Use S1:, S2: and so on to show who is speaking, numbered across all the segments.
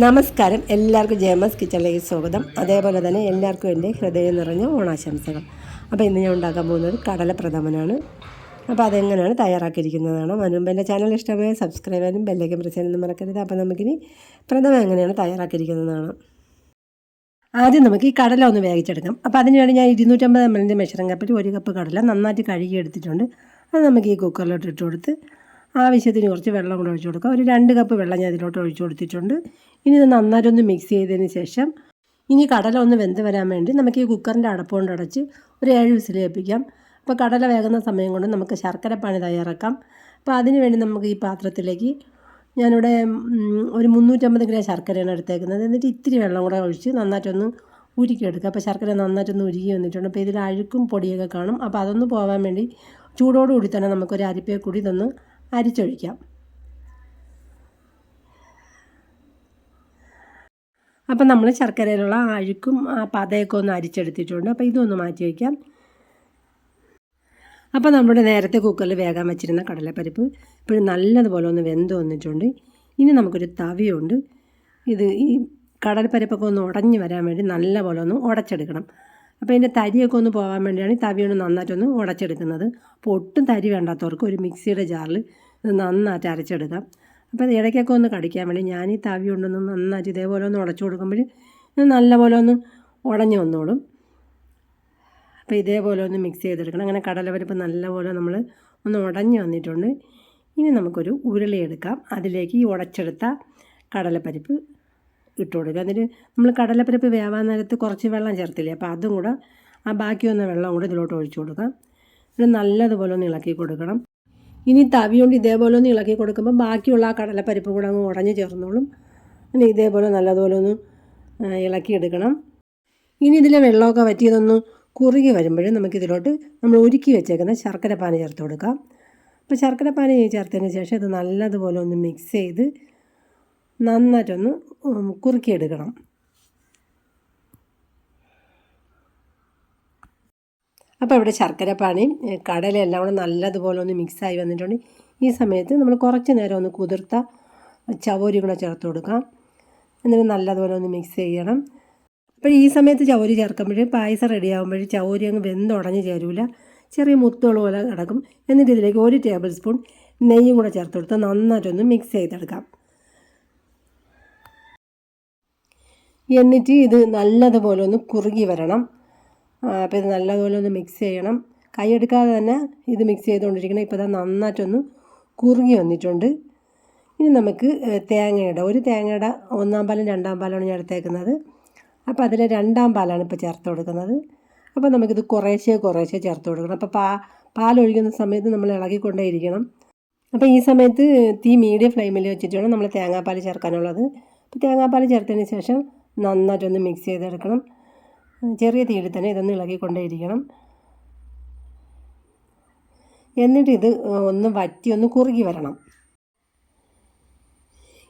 S1: നമസ്കാരം. എല്ലാവർക്കും ജയമസ് കിച്ചണിലേക്ക് സ്വാഗതം. അതേപോലെ തന്നെ എല്ലാവർക്കും എന്റെ ഹൃദയം നിറഞ്ഞ ഓണാശംസകൾ. അപ്പോൾ ഇന്ന് ഞാൻ ഉണ്ടാക്കാൻ പോകുന്നത് കടല പ്രഥമനാണ്. അപ്പോൾ അതെങ്ങനെയാണ് തയ്യാറാക്കിയിരിക്കുന്നതാണ്? മുൻപ് എന്റെ ചാനൽ ഇഷ്ടമായ സബ്സ്ക്രൈബ് ചെയ്യാനും ബെല്ലേക്കും പ്രസ് ചെയ്യാനും മറക്കരുത്. അപ്പോൾ നമുക്കിനി പ്രഥമ എങ്ങനെയാണ് തയ്യാറാക്കിയിരിക്കുന്നതാണ്. ആദ്യം നമുക്ക് ഈ കടല ഒന്ന് വേവിച്ചെടുക്കാം. അപ്പോൾ അതിന് വേണ്ടി ഞാൻ ഇരുന്നൂറ്റമ്പത് എം എല്ലിന്റെ മെഷറിംഗ് കപ്പിൽ ഒരു കപ്പ് കടല നന്നായിട്ട് കഴുകി എടുത്തിട്ടുണ്ട് അത് നമുക്ക് ഈ കുക്കറിലോട്ട് ഇട്ട് കൊടുത്ത് ആവശ്യത്തിന് കുറച്ച് വെള്ളം കൂടെ ഒഴിച്ചു കൊടുക്കുക ഒരു രണ്ട് കപ്പ് വെള്ളം ഞാൻ ഇതിലോട്ട് ഒഴിച്ചു കൊടുത്തിട്ടുണ്ട്. ഇനി ഇത് നന്നായിട്ടൊന്ന് മിക്സ് ചെയ്തതിന് ശേഷം ഇനി കടല ഒന്ന് വെന്ത് വരാൻ വേണ്ടി നമുക്ക് ഈ കുക്കറിന്റെ അടപ്പ് കൊണ്ട് അടച്ച് ഒരു ഏഴ് വിസിൽ കേൾപ്പിക്കാം അപ്പോൾ കടല വേകുന്ന സമയം കൊണ്ട് നമുക്ക് ശർക്കര പാനി തയ്യാറാക്കാം. അപ്പോൾ അതിന് വേണ്ടി നമുക്ക് ഈ പാത്രത്തിലേക്ക് ഞാനിവിടെ ഒരു മുന്നൂറ്റമ്പത് ഗ്രാം ശർക്കരയാണ് എടുത്തേക്കുന്നത്. എന്നിട്ട് ഇത്തിരി വെള്ളം കൂടെ ഒഴിച്ച് നന്നായിട്ടൊന്ന് ഉരുക്കിയെടുക്കുക അപ്പോൾ ശർക്കര നന്നായിട്ടൊന്ന് ഉരുകി വന്നിട്ടുണ്ട്. അപ്പോൾ ഇതിൽ അഴുക്കും പൊടിയൊക്കെ കാണും. അപ്പോൾ അതൊന്ന് പോകാൻ വേണ്ടി ചൂടോടുകൂടി തന്നെ നമുക്കൊരു അരിപ്പയെ കൂടി ഇതൊന്ന് അരിച്ചൊഴിക്കാം. അപ്പം നമ്മൾ ശർക്കരയിലുള്ള അഴുക്കും ആ പതയൊക്കെ ഒന്ന് അരിച്ചെടുത്തിട്ടുണ്ട്. അപ്പോൾ ഇതൊന്ന് മാറ്റി വയ്ക്കാം. അപ്പോൾ നമ്മുടെ നേരത്തെ കുക്കറിൽ വേകാൻ വെച്ചിരുന്ന കടലപ്പരിപ്പ് ഇപ്പോഴും നല്ലതുപോലെ ഒന്ന് വെന്ത് വന്നിട്ടുണ്ട്. ഇനി നമുക്കൊരു തവിയുണ്ട്. ഇത് ഈ കടൽപ്പരിപ്പൊക്കെ ഒന്ന് ഉടഞ്ഞ് വരാൻ വേണ്ടി നല്ലപോലെ ഒന്ന് ഉടച്ചെടുക്കണം. അപ്പോൾ ഇതിന്റെ തരിയൊക്കെ ഒന്ന് പോകാൻ വേണ്ടിയാണ് ഈ തവി ഒന്ന് നന്നായിട്ടൊന്ന് ഉടച്ചെടുക്കുന്നത്. അപ്പോൾ ഒട്ടും തരി വേണ്ടാത്തവർക്ക് ഒരു മിക്സിയുടെ ജാറിൽ ഇത് നന്നായിട്ട് അരച്ചെടുക്കാം. അപ്പോൾ അത് ഇടയ്ക്കൊക്കെ ഒന്ന് കടിക്കാൻ വേണ്ടി ഞാൻ ഈ തവി കൊണ്ടൊന്ന് നന്നായിട്ട് ഇതേപോലെ ഒന്ന് ഉടച്ചു കൊടുക്കുമ്പോൾ ഇത് നല്ലപോലെ ഒന്ന് ഉടഞ്ഞു വന്നോളും. അപ്പോൾ ഇതേപോലെ ഒന്ന് മിക്സ് ചെയ്തെടുക്കണം. അങ്ങനെ കടലപ്പരിപ്പ് നല്ലപോലെ നമ്മൾ ഒന്ന് ഉടഞ്ഞു വന്നിട്ടുണ്ട്. ഇനി നമുക്കൊരു ഉരുളി എടുക്കാം അതിലേക്ക് ഈ ഉടച്ചെടുത്ത കടലപ്പരിപ്പ് ഇട്ട് കൊടുക്കുക എന്നിട്ട് നമ്മൾ കടലപ്പരപ്പ് വേവാൻ നേരത്ത് കുറച്ച് വെള്ളം ചേർത്തില്ലേ അപ്പോൾ അതും കൂടെ ആ ബാക്കി വന്ന വെള്ളം കൂടെ ഇതിലോട്ട് ഒഴിച്ചു കൊടുക്കാം ഇത് നല്ലതുപോലെ ഒന്ന് ഇളക്കി കൊടുക്കണം. ഇനി തവി കൊണ്ട് ഇതേപോലെ ഒന്ന് ഇളക്കി കൊടുക്കുമ്പോൾ ബാക്കിയുള്ള ആ കടലപ്പരിപ്പ് കൂടെ അങ്ങ് ഉടഞ്ഞു ചേർന്നോളും. പിന്നെ ഇതേപോലെ നല്ലതുപോലെ ഒന്ന് ഇളക്കിയെടുക്കണം ഇനി ഇതിലെ വെള്ളമൊക്കെ വറ്റിയതൊന്ന് കുറുകി വരുമ്പോൾ നമുക്കിതിലോട്ട് നമ്മൾ ഉരുക്കി വെച്ചേക്കുന്ന ശർക്കര പാനി ചേർത്ത് കൊടുക്കാം. അപ്പോൾ ശർക്കര പാനി ചേർത്തതിന് ശേഷം ഇത് നല്ലതുപോലെ ഒന്ന് മിക്സ് ചെയ്ത് നന്നായിട്ടൊന്ന് കുറുക്കിയെടുക്കണം. അപ്പോൾ ഇവിടെ ശർക്കര ഏ, കടലയും എല്ലാം കൂടെ നല്ലതുപോലെ ഒന്ന് മിക്സായി വന്നിട്ടുണ്ട്. ഈ സമയത്ത് നമ്മൾ കുറച്ച് നേരം ഒന്ന് കുതിർത്ത ചവോരി കൂടെ ചേർത്ത് കൊടുക്കാം. എന്നിട്ട് നല്ലതുപോലെ ഒന്ന് മിക്സ് ചെയ്യണം. അപ്പോൾ ഈ സമയത്ത് ചവരി ചേർക്കുമ്പോഴേ പായസം റെഡി ആകുമ്പോഴും ചവരി അങ്ങ് വെന്തുടഞ്ഞ് ചേരൂല. ചെറിയ മുത്തുകൾ പോലെ കിടക്കും. എന്നിട്ട് ഇതിലേക്ക് ഒരു ടേബിൾ സ്പൂൺ നെയ്യും കൂടെ ചേർത്ത് കൊടുത്ത് നന്നായിട്ടൊന്ന് മിക്സ് ചെയ്തെടുക്കാം. എന്നിട്ട് ഇത് നല്ലതുപോലെ ഒന്ന് കുറുകി വരണം. അപ്പോൾ ഇത് നല്ലതുപോലെ ഒന്ന് മിക്സ് ചെയ്യണം. കൈയെടുക്കാതെ തന്നെ ഇത് മിക്സ് ചെയ്തുകൊണ്ടിരിക്കണം. ഇപ്പോൾ ഇത് നന്നായിട്ടൊന്ന് കുറുകി വന്നിട്ടുണ്ട്. ഇനി നമുക്ക് തേങ്ങയുടെ ഒരു തേങ്ങയുടെ ഒന്നാം പാലും രണ്ടാം പാലാണ് ഞാൻ എടുത്തേക്കുന്നത്. അപ്പോൾ അതിൽ രണ്ടാം പാലാണ് ഇപ്പോൾ ചേർത്ത് കൊടുക്കുന്നത്. അപ്പോൾ നമുക്കിത് കുറേശ്ശേ കുറേശ്ശേ ചേർത്ത് കൊടുക്കണം. അപ്പോൾ പാ ഒഴിക്കുന്ന സമയത്ത് നമ്മൾ ഇളകിക്കൊണ്ടേ ഇരിക്കണം. അപ്പോൾ ഈ സമയത്ത് തീ മീഡിയം ഫ്ലെയിമിൽ വെച്ചിട്ട് വേണം നമ്മൾ തേങ്ങാപ്പാൽ ചേർക്കാനുള്ളത്. അപ്പോൾ തേങ്ങാപ്പാൽ ചേർത്തതിന് ശേഷം നന്നായിട്ടൊന്ന് മിക്സ് ചെയ്തെടുക്കണം. ചെറിയ തീയിൽ തന്നെ ഇതൊന്ന് ഇളകിക്കൊണ്ടേയിരിക്കണം. എന്നിട്ട് ഇത് ഒന്ന് വറ്റി ഒന്ന് കുറുകി വരണം.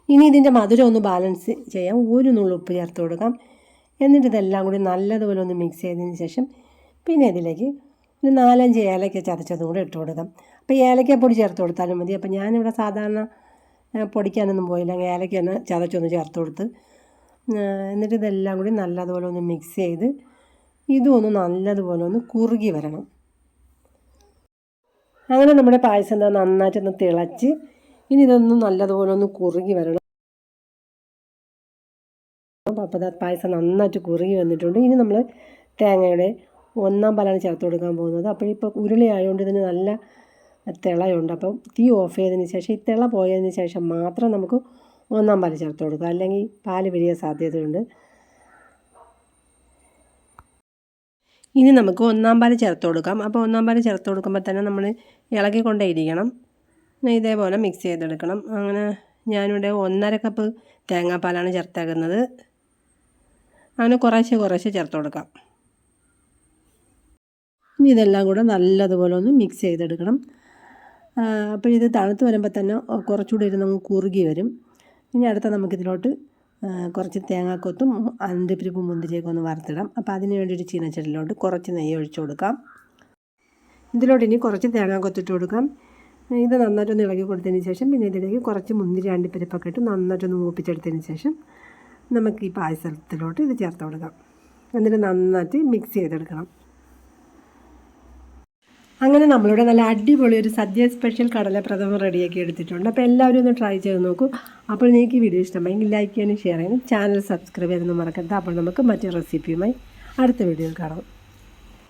S1: ഇനി ഇതിന്റെ മധുരം ഒന്ന് ബാലൻസ് ചെയ്യാം. ഒരു നുള്ളു ഉപ്പ് ചേർത്ത് കൊടുക്കാം. എന്നിട്ട് ഇതെല്ലാം കൂടി നല്ലതുപോലെ ഒന്ന് മിക്സ് ചെയ്തതിന് ശേഷം പിന്നെ ഇതിലേക്ക് ഒരു നാലഞ്ച് ഏലക്ക ചതച്ചതും കൂടെ ഇട്ട് കൊടുക്കാം. അപ്പോൾ ഏലക്കപ്പൊടി ചേർത്ത് കൊടുത്താലും മതി. അപ്പോൾ ഞാനിവിടെ സാധാരണ പൊടിക്കാനൊന്നും പോയില്ല. ഏലക്ക തന്നെ ചതച്ചൊന്ന് ചേർത്ത് കൊടുത്ത് എന്നിട്ട് ഇതെല്ലാം കൂടി നല്ലതുപോലെ ഒന്ന് മിക്സ് ചെയ്ത് ഇതും ഒന്ന് നല്ലതുപോലെ ഒന്ന് കുറുകി വരണം. അങ്ങനെ നമ്മുടെ പായസം എന്താ നന്നായിട്ടൊന്ന് തിളച്ച് ഇനി ഇതൊന്ന് നല്ലതുപോലെ ഒന്ന് കുറുകി വരണം. അപ്പോൾ പായസം നന്നായിട്ട് കുറുകി വന്നിട്ടുണ്ട്. ഇനി നമ്മൾ തേങ്ങയുടെ ഒന്നാം പാലാണ് ചേർത്ത് കൊടുക്കാൻ പോകുന്നത്. അപ്പോൾ ഇപ്പോൾ ഉരുളി ആയതുകൊണ്ട് ഇതിന് നല്ല തിളയുണ്ട്. അപ്പം തീ ഓഫ് ചെയ്തതിന് ശേഷം ഈ തിള പോയതിന് ശേഷം മാത്രം നമുക്ക് ഒന്നാം പാൽ ചേർത്ത് കൊടുക്കുക. അല്ലെങ്കിൽ പാൽ പിരിയാൻ സാധ്യതയുണ്ട്. ഇനി നമുക്ക് ഒന്നാം പാൽ ചേർത്ത് കൊടുക്കാം. അപ്പോൾ ഒന്നാം പാൽ ചേർത്ത് കൊടുക്കുമ്പോൾ തന്നെ നമ്മൾ ഇളകി കൊണ്ടേയിരിക്കണം പിന്നെ ഇതേപോലെ മിക്സ് ചെയ്തെടുക്കണം. അങ്ങനെ ഞാനിവിടെ ഒന്നര കപ്പ് തേങ്ങാപ്പാലാണ് ചേർത്തേക്കുന്നത്. അങ്ങനെ കുറേശ്ശെ കുറേശ്ശെ ചേർത്ത് കൊടുക്കാം. ഇനി ഇതെല്ലാം കൂടെ നല്ലതുപോലെ ഒന്ന് മിക്സ് ചെയ്തെടുക്കണം. അപ്പോൾ ഇത് തണുത്ത് വരുമ്പോൾ തന്നെ കുറച്ചുകൂടി ഇരുന്ന് കുറുകി വരും. ഇനി അടുത്ത നമുക്കിതിലോട്ട് കുറച്ച് തേങ്ങാക്കൊത്തും അണ്ടിപ്പരിപ്പ് മുന്തിരിയൊക്കെ ഒന്ന് വറുത്തിടാം. അപ്പോൾ അതിന് ഒരു ചീനച്ചട്ടിലോട്ട് കുറച്ച് നെയ്യ് ഒഴിച്ചു കൊടുക്കാം. ഇതിലോട്ട് ഇനി കുറച്ച് തേങ്ങാക്കൊത്തിട്ട് കൊടുക്കാം. ഇത് നന്നായിട്ടൊന്ന് ഇളക്കി കൊടുത്തതിന് ശേഷം പിന്നെ ഇതിലേക്ക് കുറച്ച് മുന്തിരി അണ്ടിപ്പരിപ്പൊക്കെ ഇട്ട് നന്നായിട്ടൊന്ന് മൂപ്പിച്ചെടുത്തതിന് ശേഷം നമുക്ക് ഈ പായസത്തിലോട്ട് ഇത് ചേർത്ത് കൊടുക്കാം. എന്നിട്ട് നന്നായിട്ട് മിക്സ് ചെയ്തെടുക്കണം. അങ്ങനെ നമ്മളിവിടെ നല്ല അടിപൊളി ഒരു സദ്യ സ്പെഷ്യൽ കടല പ്രഥമ റെഡിയാക്കി എടുത്തിട്ടുണ്ട്. അപ്പോൾ എല്ലാവരും ഒന്ന് ട്രൈ ചെയ്ത് നോക്കൂ. അപ്പോൾ നിങ്ങൾക്ക് ഈ വീഡിയോ ഇഷ്ടമായെങ്കിൽ ലൈക്ക് ചെയ്യാനും ഷെയർ ചെയ്യാനും ചാനൽ സബ്സ്ക്രൈബ് ചെയ്യാനൊന്നും മറക്കരുത്. അപ്പോൾ നമുക്ക് മറ്റൊരു റെസിപ്പിയുമായി അടുത്ത വീഡിയോയിൽ കാണാം.